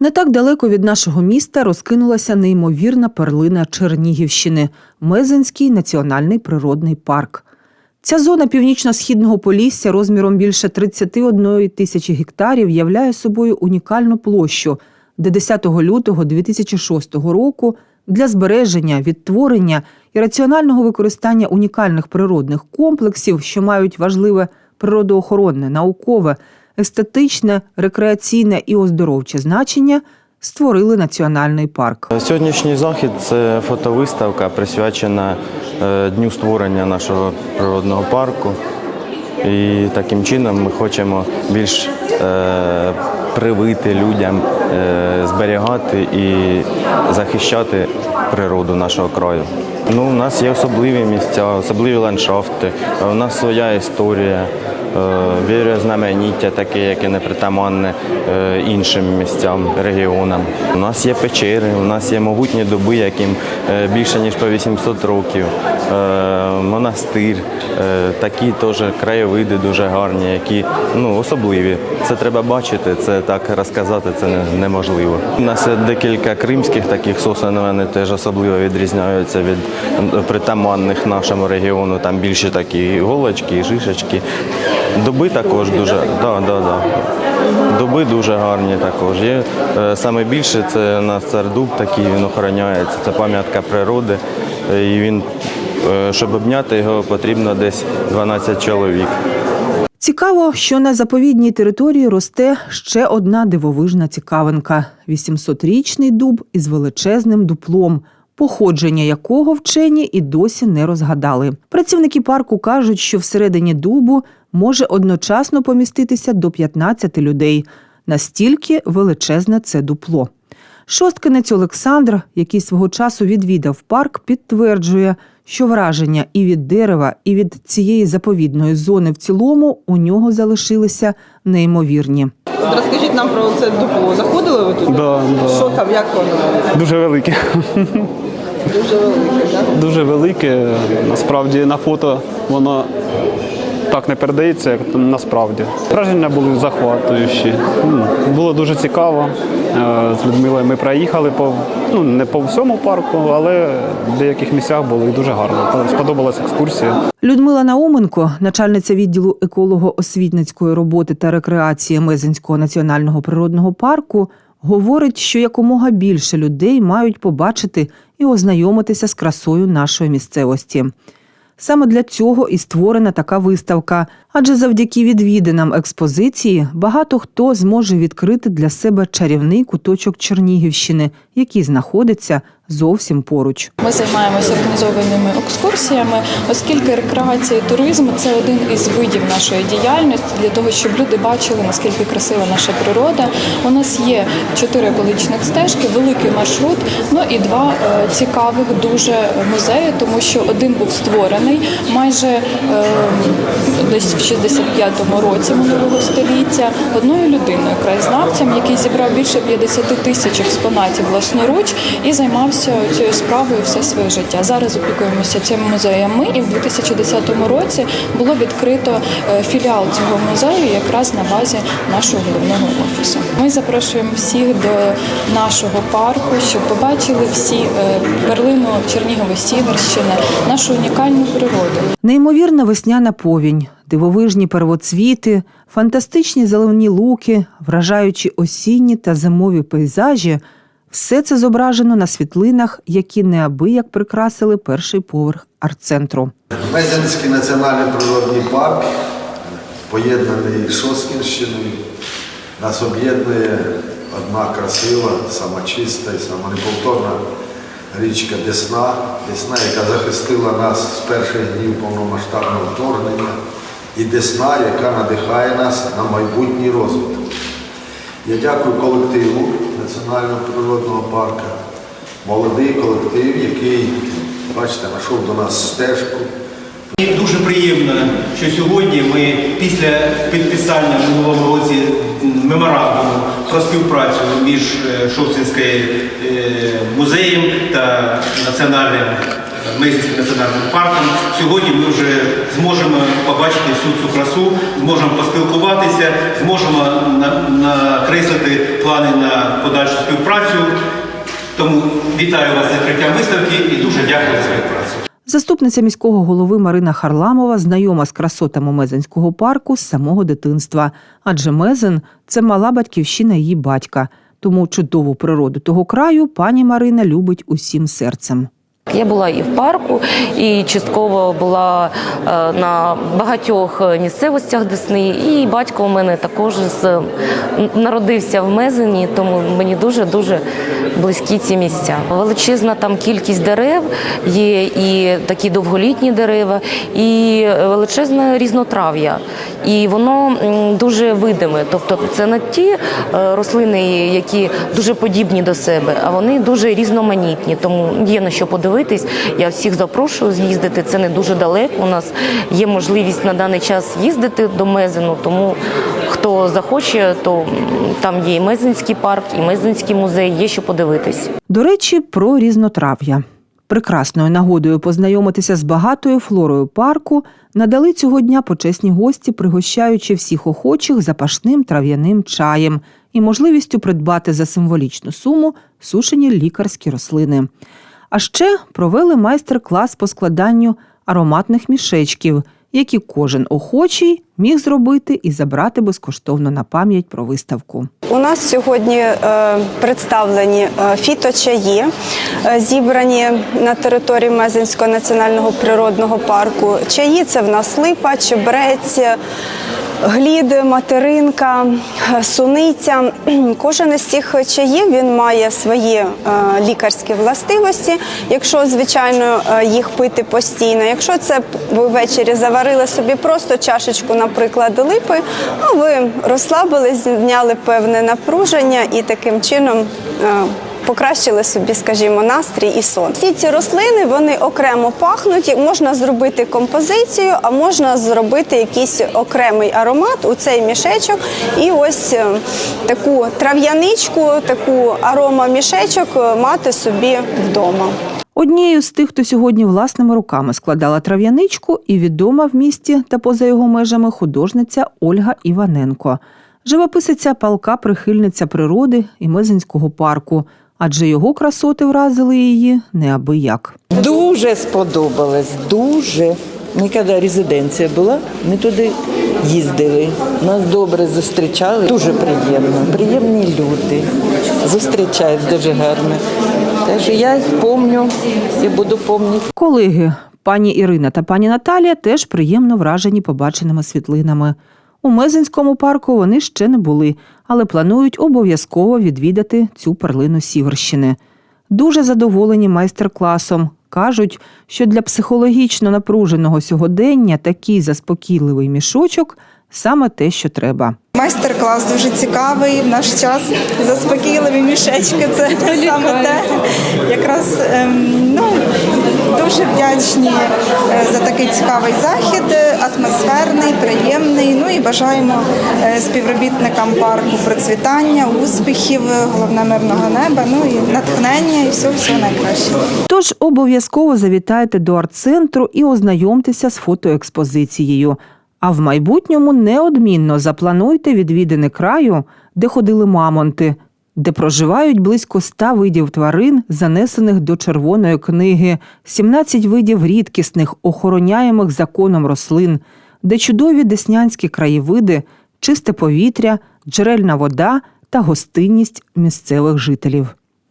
Не так далеко від нашого міста розкинулася неймовірна перлина Чернігівщини Мезенський національний природний парк. Ця зона північно-східного полісся розміром більше 31 тисячі гектарів являє собою унікальну площу, де 10 лютого 2006 року для збереження, відтворення і раціонального використання унікальних природних комплексів, що мають важливе природоохоронне, наукове, естетичне, рекреаційне і оздоровче значення, створили національний парк. Сьогоднішній захід це фотовиставка, присвячена е, дню створення нашого природного парку. І таким чином ми хочемо більш е, привити людям е, зберігати і захищати природу нашого краю. Ну, у нас є особливі місця, особливі ландшафти, у нас своя історія. Вірю знамениття таке, яке не притаманне е, іншим місцям, регіонам. У нас є печери, у нас є могутні дуби, яким е, більше ніж по 800 років. Е, Монастир, е, такі теж краєвиди дуже гарні, які ну, особливі. Це треба бачити, це так розказати це неможливо. У нас є декілька кримських таких сосен, вони теж особливо відрізняються від притаманних нашому регіону. Там більше такі голочки, шишечки. Дуби також дуже, да, да, да. Дуби дуже гарні також. Є е, саме більше це у нас цардуб такий, він охороняється. Це пам'ятка природи. Е, І він, е, щоб обняти його, потрібно десь 12 чоловік. Цікаво, що на заповідній території росте ще одна дивовижна цікавинка: 800-річний дуб із величезним дуплом, походження якого вчені і досі не розгадали. Працівники парку кажуть, що всередині дубу може одночасно поміститися до 15 людей. Настільки величезне це дупло. Шосткинець Олександр, який свого часу відвідав парк, підтверджує, що враження і від дерева, і від цієї заповідної зони в цілому у нього залишилися неймовірні. Розкажіть нам про це дупло. Заходили ви туди? Да, да. Що там, як воно? Дуже велике. Дуже велике, так? Дуже велике. Насправді на фото воно так не передається, як насправді. Враження були захватуючі. Було дуже цікаво. Е, З Людмилою ми проїхали по ну не по всьому парку, але в деяких місцях було і дуже гарно. Сподобалась екскурсія. Людмила Науменко, начальниця відділу еколого-освітницької роботи та рекреації Мезенського національного природного парку, говорить, що якомога більше людей мають побачити і ознайомитися з красою нашої місцевості. Саме для цього і створена така виставка, адже завдяки відвідинам експозиції багато хто зможе відкрити для себе чарівний куточок Чернігівщини, який знаходиться зовсім поруч. Ми займаємося організованими екскурсіями, оскільки рекреація і туризм це один із видів нашої діяльності для того, щоб люди бачили наскільки красива наша природа. У нас є чотири екологічних стежки, великий маршрут, ну і два е, цікавих дуже музеї, тому що один був створений майже е, десь в 65-му році минулого століття одною людиною, краєзнавцем, який зібрав більше 50 тисяч експонатів власноруч і займався цією справою все своє життя. Зараз опікуємося цим музеєм. Ми і в 2010 році було відкрито е, філіал цього музею якраз на базі нашого головного офісу. Ми запрошуємо всіх до нашого парку, щоб побачили всі е, перлину Чернігово-Сіверщини, нашу унікальну природу. Неймовірна весняна повінь, дивовижні первоцвіти, фантастичні зелені луки, вражаючі осінні та зимові пейзажі все це зображено на світлинах, які неабияк прикрасили перший поверх арт-центру. Мезенський національний природний парк, поєднаний з Шоскінщиною, нас об'єднує одна красива, сама чиста і самонеповторна річка Десна, Десна, яка захистила нас з перших днів повномасштабного вторгнення, і Десна, яка надихає нас на майбутній розвиток. Я дякую колективу Національного природного парку, молодий колектив, який, бачите, знайшов до нас стежку. Мені дуже приємно, що сьогодні ми після підписання в минулому році меморандуму про співпрацю між е, Шостинським е, музеєм та Національним Мезівським національним парком. Сьогодні ми вже зможемо побачити всю цю красу, зможемо поспілкуватися, зможемо на- накреслити плани на подальшу співпрацю. Тому вітаю вас з закриттям виставки і дуже дякую за співпрацю. Заступниця міського голови Марина Харламова знайома з красотами Мезенського парку з самого дитинства, адже Мезен це мала батьківщина її батька. Тому чудову природу того краю пані Марина любить усім серцем. Я була і в парку, і частково була е, на багатьох місцевостях Десни. І батько у мене також з народився в Мезені, тому мені дуже дуже близькі ці місця. Величезна там кількість дерев, є і такі довголітні дерева, і величезне різнотрав'я. І воно дуже видиме. Тобто це не ті е, рослини, які дуже подібні до себе, а вони дуже різноманітні. Тому є на що подивитись. Я всіх запрошую з'їздити. Це не дуже далеко. У нас є можливість на даний час їздити до Мезену. Тому хто захоче, то там є і Мезенський парк, і Мезенський музей. Є що подивитись. До речі, про різнотрав'я. Прекрасною нагодою познайомитися з багатою флорою парку надали цього дня почесні гості, пригощаючи всіх охочих запашним трав'яним чаєм і можливістю придбати за символічну суму сушені лікарські рослини. А ще провели майстер-клас по складанню ароматних мішечків, які кожен охочий міг зробити і забрати безкоштовно на пам'ять про виставку. У нас сьогодні е, представлені е, фіточаї, е, зібрані на території Мезенського національного природного парку. Чаї це в нас липа, чебрець, глід, материнка, е, суниця. Кожен із цих чаїв він має свої е, лікарські властивості. Якщо, звичайно, е, їх пити постійно. Якщо це ви ввечері заварили собі просто чашечку, наприклад, липи, а ви розслабились, зняли певне напруження і таким чином. Покращили собі, скажімо, настрій і сон. Всі ці рослини вони окремо пахнуть. Можна зробити композицію, а можна зробити якийсь окремий аромат у цей мішечок. І ось е, таку трав'яничку, таку аромамішечок е, мати собі вдома. Однією з тих, хто сьогодні власними руками складала трав'яничку, і відома в місті та поза його межами художниця Ольга Іваненко. Живописиця палка прихильниця природи і Мезенського парку, адже його красоти вразили її неабияк. Дуже сподобалось, дуже. Ніколи резиденція була, ми туди їздили. Нас добре зустрічали. Дуже приємно. Приємні люди. Зустрічають дуже гарно. Так що я їх пам'ятаю і буду пам'ятати. Колеги, пані Ірина та пані Наталія теж приємно вражені побаченими світлинами. У Мезенському парку вони ще не були, але планують обов'язково відвідати цю перлину Сіверщини. Дуже задоволені майстер-класом. Кажуть, що для психологічно напруженого сьогодення такий заспокійливий мішочок саме те, що треба. Майстер-клас дуже цікавий. В наш час заспокійливі мішечки. Це саме те. Якраз ем, ну, дуже вдячні е, за такий цікавий захід, е, атмосферний, приємний. Ну і бажаємо е, співробітникам парку процвітання, успіхів, головне мирного неба, ну і натхнення, і всього всього найкращого. Тож обов'язково завітайте до арт-центру і ознайомтеся з фотоекспозицією. А в майбутньому неодмінно заплануйте відвідини краю, де ходили мамонти, де проживають близько ста видів тварин, занесених до червоної книги, 17 видів рідкісних, охороняємих законом рослин, де чудові деснянські краєвиди, чисте повітря, джерельна вода та гостинність місцевих жителів.